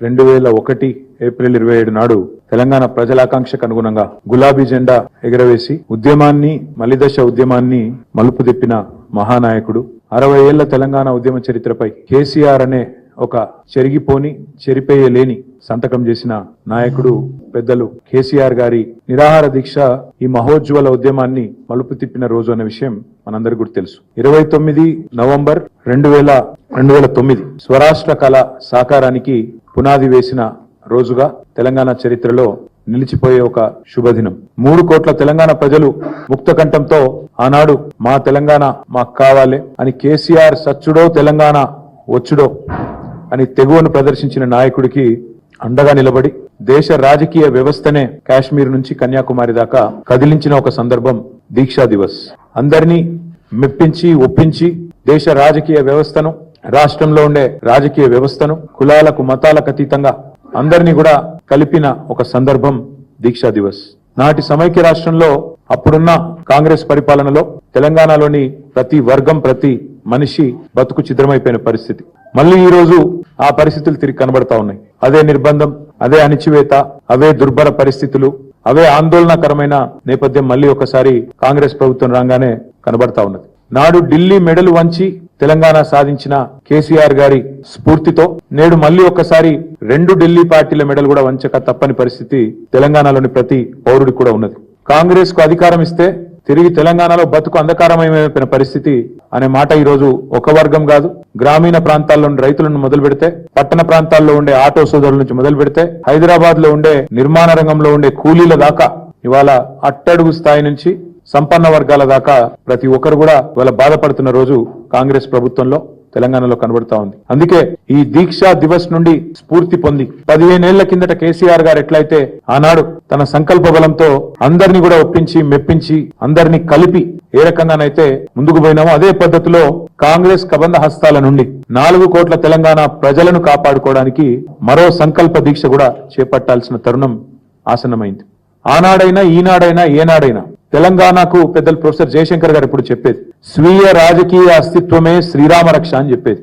రెండు వేల ఒకటి ఏప్రిల్ ఇరవై ఏడు నాడు తెలంగాణ ప్రజల ఆకాంక్షకు అనుగుణంగా గులాబీ జెండా ఎగరవేసి ఉద్యమాన్ని మలిదశ ఉద్యమాన్ని మలుపు తిప్పిన మహానాయకుడు. అరవై ఏళ్ళ తెలంగాణ ఉద్యమ చరిత్రపై కేసీఆర్ అనే ఒక చెరిగిపోని చెరిపేయలేని సంతకం చేసిన నాయకుడు పెద్దలు కేసీఆర్ గారి నిరాహార దీక్ష ఈ మహోజ్వల ఉద్యమాన్ని మలుపు తిప్పిన రోజు అనే విషయం మనందరికీ కూడా తెలుసు. ఇరవై తొమ్మిది నవంబర్ రెండు వేల రెండు వేల తొమ్మిది స్వరాష్ట్ర కళ సాకారానికి పునాది వేసిన రోజుగా తెలంగాణ చరిత్రలో నిలిచిపోయే ఒక శుభదినం. మూడు కోట్ల తెలంగాణ ప్రజలు ముక్త కంఠంతో ఆనాడు మా తెలంగాణ మాకు కావాలి అని కేసీఆర్ సచ్చుడో తెలంగాణ వచ్చుడో అని తెగువను ప్రదర్శించిన నాయకుడికి అండగా నిలబడి దేశ రాజకీయ వ్యవస్థనే కాశ్మీర్ నుంచి కన్యాకుమారి దాకా కదిలించిన ఒక సందర్భం దీక్షా దివస్. అందరినీ మెప్పించి ఒప్పించి దేశ రాజకీయ వ్యవస్థను రాష్ట్రంలో ఉండే రాజకీయ వ్యవస్థను కులాలకు మతాలకు అతీతంగా అందరినీ కూడా కలిపిన ఒక సందర్భం దీక్షా దివస్. నాటి సమైక్య రాష్ట్రంలో అప్పుడున్న కాంగ్రెస్ పరిపాలనలో తెలంగాణలోని ప్రతి వర్గం ప్రతి మనిషి బతుకు చిద్రమైపోయిన పరిస్థితి. మళ్ళీ ఈ రోజు ఆ పరిస్థితులు తిరిగి కనబడతా ఉన్నాయి. అదే నిర్బంధం అదే అణిచివేత అవే దుర్భర పరిస్థితులు అవే ఆందోళనకరమైన నేపథ్యం మళ్ళీ ఒకసారి కాంగ్రెస్ ప్రభుత్వం రాగానే కనబడతా ఉన్నది. నాడు ఢిల్లీ మెడలు వంచి తెలంగాణ సాధించిన కేసీఆర్ గారి స్ఫూర్తితో నేడు మళ్ళీ ఒక్కసారి రెండు ఢిల్లీ పార్టీల మెడలు కూడా వంచక తప్పని పరిస్థితి తెలంగాణలోని ప్రతి పౌరుడికి కూడా ఉన్నది. కాంగ్రెస్కు అధికారం ఇస్తే తిరిగి తెలంగాణలో బతుకు అంధకారమైపోయిన పరిస్థితి అనే మాట ఈ రోజు ఒక వర్గం కాదు. గ్రామీణ ప్రాంతాల్లోని రైతులను మొదలు పెడితే పట్టణ ప్రాంతాల్లో ఉండే ఆటో సోదరుల నుంచి మొదలు పెడితే హైదరాబాద్లో ఉండే నిర్మాణ రంగంలో ఉండే కూలీల దాకా ఇవాళ అట్టడుగు స్థాయి నుంచి సంపన్న వర్గాల దాకా ప్రతి ఒక్కరు కూడా వాళ్ళ బాధపడుతున్న రోజు కాంగ్రెస్ ప్రభుత్వంలో తెలంగాణలో కనబడతా ఉంది. అందుకే ఈ దీక్షా దివస్ నుండి స్ఫూర్తి పొంది పదిహేనేళ్ళ కిందట కేసీఆర్ గారు ఎట్లయితే ఆనాడు తన సంకల్ప బలంతో అందరినీ కూడా ఒప్పించి మెప్పించి అందరినీ కలిపి ఏ రకంగానైతే ముందుకు పోయినామో అదే పద్ధతిలో కాంగ్రెస్ కబంధ హస్తాల నుండి నాలుగు కోట్ల తెలంగాణ ప్రజలను కాపాడుకోవడానికి మరో సంకల్ప దీక్ష కూడా చేపట్టాల్సిన తరుణం ఆసన్నమైంది. ఆనాడైనా ఈనాడైనా ఏనాడైనా తెలంగాణకు పెద్దలు ప్రొఫెసర్ జయశంకర్ గారు ఇప్పుడు చెప్పేది. స్వీయ రాజకీయ అస్తిత్వమే శ్రీరామ రక్ష అని చెప్పేది.